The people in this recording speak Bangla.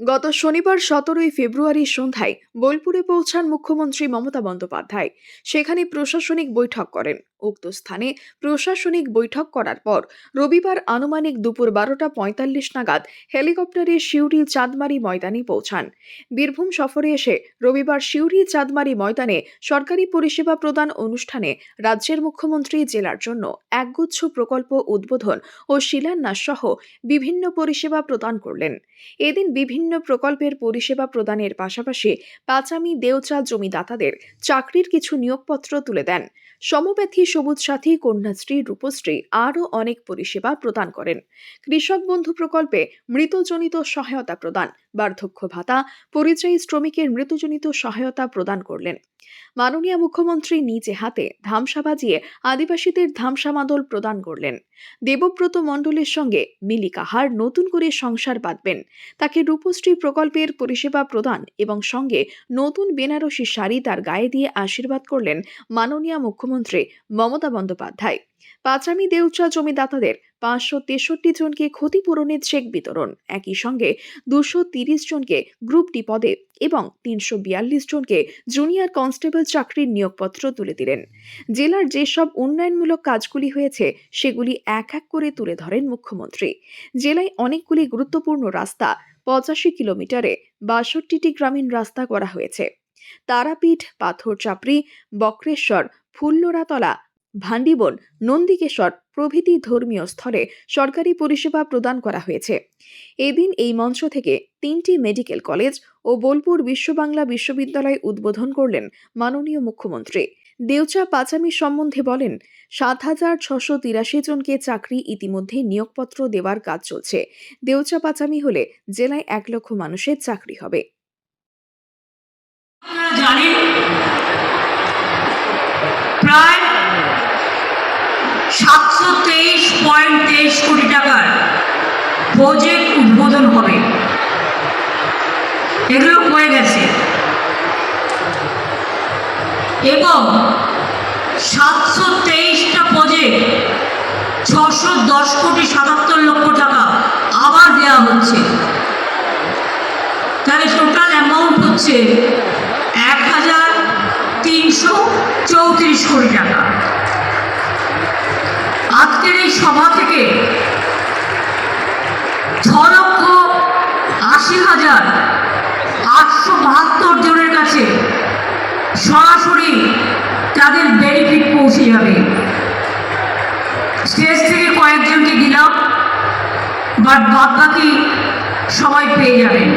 গত শনিবার সতেরোই ফেব্রুয়ারি সন্ধ্যায় বোলপুরে পৌঁছান মুখ্যমন্ত্রী মমতা বন্দ্যোপাধ্যায়। সেখানে প্রশাসনিক বৈঠক করেন। উক্ত স্থানে প্রশাসনিক বৈঠক করার পর রবিবার আনুমানিক দুপুর বারোটা পঁয়তাল্লিশ নাগাদ হেলিকপ্টারে সিউড়ি চাঁদমারি ময়দানে পৌঁছান। বীরভূম সফরে এসে রবিবার সিউড়ি চাঁদমারি ময়দানে সরকারি পরিষেবা প্রদান অনুষ্ঠানে রাজ্যের মুখ্যমন্ত্রী জেলার জন্য একগুচ্ছ প্রকল্প উদ্বোধন ও শিলান্যাস সহ বিভিন্ন পরিষেবা প্রদান করলেন। এদিন বিভিন্ন প্রকল্পের পরিষেবা প্রদানের পাশাপাশি পাঁচামি দেওচা জমিদাতাদের চাকরির কিছু নিয়োগপত্র তুলে দেন। সমব্যথী সবুজ সাথী, কন্যাশ্রী, রূপশ্রী আরও অনেক পরিষেবা প্রদান করেন। কৃষক বন্ধু প্রকল্পে মৃতজনিত সহায়তা প্রদান বার্ধক্য ভাতা, পরিযায়ী শ্রমিকের মৃত্যুজনিত সহায়তা প্রদান করলেন। মাননীয় মুখ্যমন্ত্রী নিজে হাতে ধামসা বাজিয়ে আদিবাসীদের ধামসা মাদল প্রদান করলেন। দেবব্রত মণ্ডলের সঙ্গে মিলি কাহার নতুন করে সংসার বাঁধবেন। তাকে রূপশ্রী প্রকল্পের পরিষেবা প্রদান এবং সঙ্গে নতুন বেনারসি শাড়ি তার গায়ে দিয়ে আশীর্বাদ করলেন মাননীয় মুখ্যমন্ত্রী মমতা বন্দ্যোপাধ্যায়। পাঁচামি দেউচা জমিদাতাদের পাঁচশো তেষট্টি জনকে ক্ষতিপূরণের চেক বিতরণ। একই সঙ্গে দুশো তিরিশ জনকে গ্রুপ ডি পদে এবং তিনশো বিয়াল্লিশ জনকে জুনিয়র কনস্টেবল চাকরির নিয়োগপত্র তুলে দিলেন। জেলার যেসব উন্নয়নমূলক কাজগুলি হয়েছে, সেগুলি এক এক করে তুলে ধরেন মুখ্যমন্ত্রী। জেলায় অনেকগুলি গুরুত্বপূর্ণ রাস্তা, পঁচাশি কিলোমিটারে বাষট্টিটি গ্রামীণ রাস্তা করা হয়েছে। তারাপীঠ পাথর চাপড়ি বক্রেশ্বর, ফুল্লরাতলা ভান্ডিবন নন্দিকেশ্বর প্রভৃতি ধর্মীয় স্থলে সরকারি পরিষেবা প্রদান করা হয়েছে। এদিন এই মঞ্চ থেকে তিনটি মেডিকেল কলেজ ও বোলপুর বিশ্ববাংলা বিশ্ববিদ্যালয় উদ্বোধন করলেন মাননীয় মুখ্যমন্ত্রী। দেউচা পাচামি সম্বন্ধে বলেন, সাত হাজার ছশো তিরাশি জনকে চাকরি ইতিমধ্যে নিয়োগপত্র দেওয়ার কাজ চলছে। দেউচা পাচামি হলে জেলায় এক লক্ষ মানুষের চাকরি হবে। প্রায় সাতশো তেইশ পয়েন্ট তেইশ কোটি টাকার প্রজেক্ট উদ্বোধন হবে। এগুলো হয়ে গেছে। এবং সাতশো তেইশটা প্রজেক্ট ছশো দশ কোটি সাতাত্তর লক্ষ টাকা আবার দেওয়া হচ্ছে। তাহলে টোটাল অ্যামাউন্ট হচ্ছে এক হাজার তিনশো চৌত্রিশ কোটি টাকা। আজকের এই সভা থেকে ছ লক্ষ আশি হাজার আটশো বাহাত্তর জনের কাছে সরাসরি তাদের বেনিফিট পৌঁছে যাবে। স্টেজ থেকে কয়েকজনকে দিলাম বাট বাদ বাকি সবাই পেয়ে যাবেন